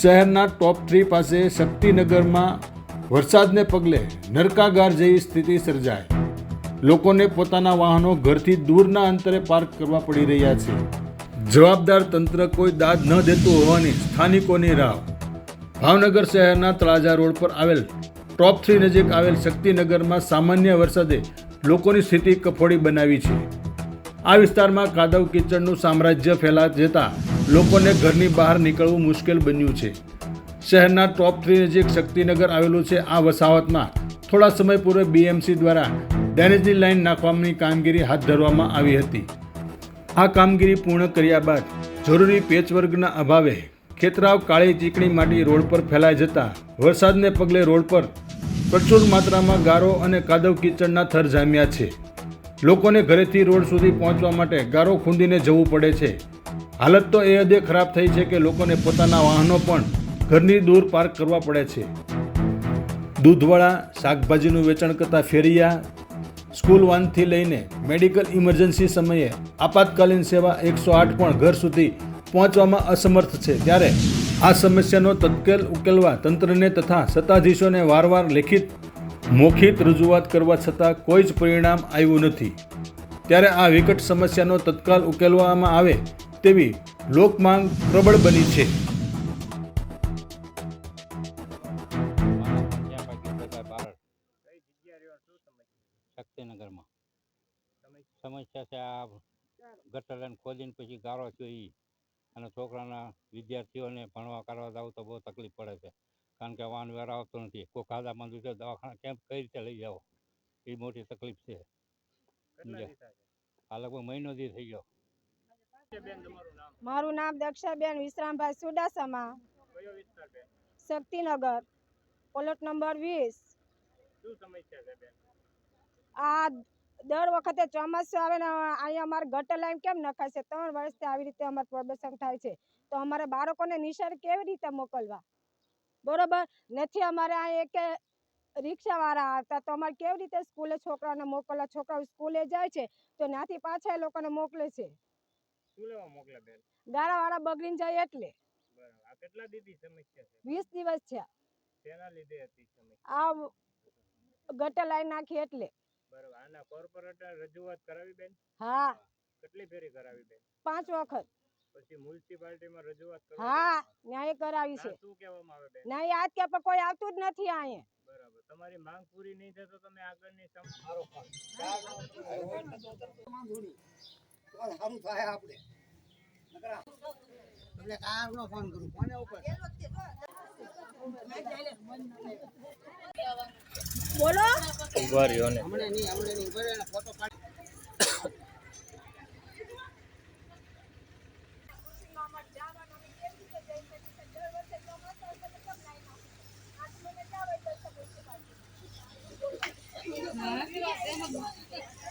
શહેરના top three પાસે શક્તિનગરમાં વરસાદને પગલે નરકાગાર જેવી સ્થિતિ સર્જાય. લોકોને પોતાના વાહનો ઘરથી દૂરના અંતરે પાર્ક કરવા પડી રહ્યા છે. જવાબદાર તંત્ર કોઈ દાદ ન દેતું હોવાની સ્થાનિકોની રાહ ભાવનગર શહેરના તળાજા રોડ પર આવેલ ટોપ થ્રી નજીક આવેલ શક્તિનગરમાં સામાન્ય વરસાદે લોકોની સ્થિતિ કફોડી બનાવી છે. આ વિસ્તારમાં કાદવ કીચડનું સામ્રાજ્ય ફેલા જતા લોકોને ઘરની બહાર નીકળવું મુશ્કેલ બન્યું છે. શહેરના ટોપ થ્રી નજીક શક્તિનગર આવેલું છે આ વસાહતમાં. થોડા સમય પૂર્વે બીએમસી દ્વારા ડેનેજની લાઇન નાખવાની કામગીરી હાથ ધરવામાં આવી હતી. આ કામગીરી પૂર્ણ કર્યા બાદ જરૂરી પેચવર્ગના અભાવે ખેતરાવ કાળી ચીકણી માટી રોડ પર ફેલાઈ જતા વરસાદને પગલે રોડ પર પ્રચુર માત્રામાં ગારો અને કાદવ કિચડના થર જામ્યા છે. લોકોને ઘરેથી રોડ સુધી પહોંચવા માટે ગારો ખૂંદીને જવું પડે છે. હાલત તો એ હદે ખરાબ થઈ છે કે લોકોને પોતાના વાહનો પણ ઘરની દૂર પાર્ક કરવા પડે છે. દૂધવાળા, શાકભાજીનું વેચાણ કરતા ફેરિયા, સ્કૂલ વાનથી લઈને મેડિકલ ઇમરજન્સી સમયે આપાતકાલીન સેવા એકસો આઠ પણ ઘર સુધી પહોંચવામાં અસમર્થ છે. ત્યારે આ સમસ્યાનો તત્કાલ ઉકેલવા તંત્રને તથા સત્તાધીશોને વારવાર લેખિત મોખિત રજૂઆત કરવા છતાં કોઈ જ પરિણામ આવ્યું નથી. ત્યારે આ વિકટ સમસ્યાનો તત્કાલ ઉકેલવામાં આવે તેવી લોકમાંગ પ્રબળ બની છે. શક્તિનગરમાં. સમસ્યા છે આ ગટર લાઈન ખોદીને પછી ગાળો થયો એ અને છોકરાના વિદ્યાર્થીઓને ભણવા કરવા જાવ તો બહુ તકલીફ પડે છે. કારણ કે વાહન વ્યવહાર આવતો નથી. કોઈ ખાધા ખાધામાં છે દવાખાના કેમ કઈ રીતે લઈ જાઓ? એ મોટી તકલીફ છે? આ લગભગ મહિનો દી થઈ ગયો. મારું નામ દક્ષાબેન વિશ્રામભાઈ સુડાસમા. શક્તિનગર. પ્લોટ નંબર વીસ. આ દર વખતે ચોમાસું આવે ને અહીંયા અમારે ગટર લાઈન કેમ નખાય છે? ત્રણ વર્ષથી આવી રીતે અમારે પ્રદર્શન થાય છે. તો અમારે બાળકોને નિશાળ કેવી રીતે મોકલવા? બરોબર? નથી અમારે અહીં એક રિક્ષાવાળા આવતા તો અમારે કેવી રીતે સ્કૂલે છોકરાઓને મોકલવા? છોકરાઓ સ્કૂલે જાય છે તો ત્યાંથી પાછા એ લોકોને મોકલે છે. શું લેવા મોકલે બેન. ગાળાવાળા બગડીને જાય એટલે. બરાબર. આ કેટલા દીધી સમસ્યા છે? વીસ દિવસ છે. શેના લીધે હતી સમસ્યા. આ ગટર લાઈન નાખી એટલે. બરાબર. આના કોર્પોરેટર રજૂઆત કરાવી બેન? હા. કેટલી ફેરી કરાવી બેન? પાંચ વખત. પછી મ્યુનિસિપાલિટીમાં રજૂઆત કરવી? હા ન્યાય કરાવી છે. શું કહેવામાં આવે બેન? આજ કે કોઈ આવતું જ નથી અહીંયા. બરાબર. તમારી માંગ પૂરી નહીં થાય તો તમે આગળની સમ- સારું થાય આપણે એટલે કારનો ફોન કરું કોને ઉપર? બોલો. હમણે નહીં હમણે નહીં ઊભા રહે ને ફોટો પાડી. હા.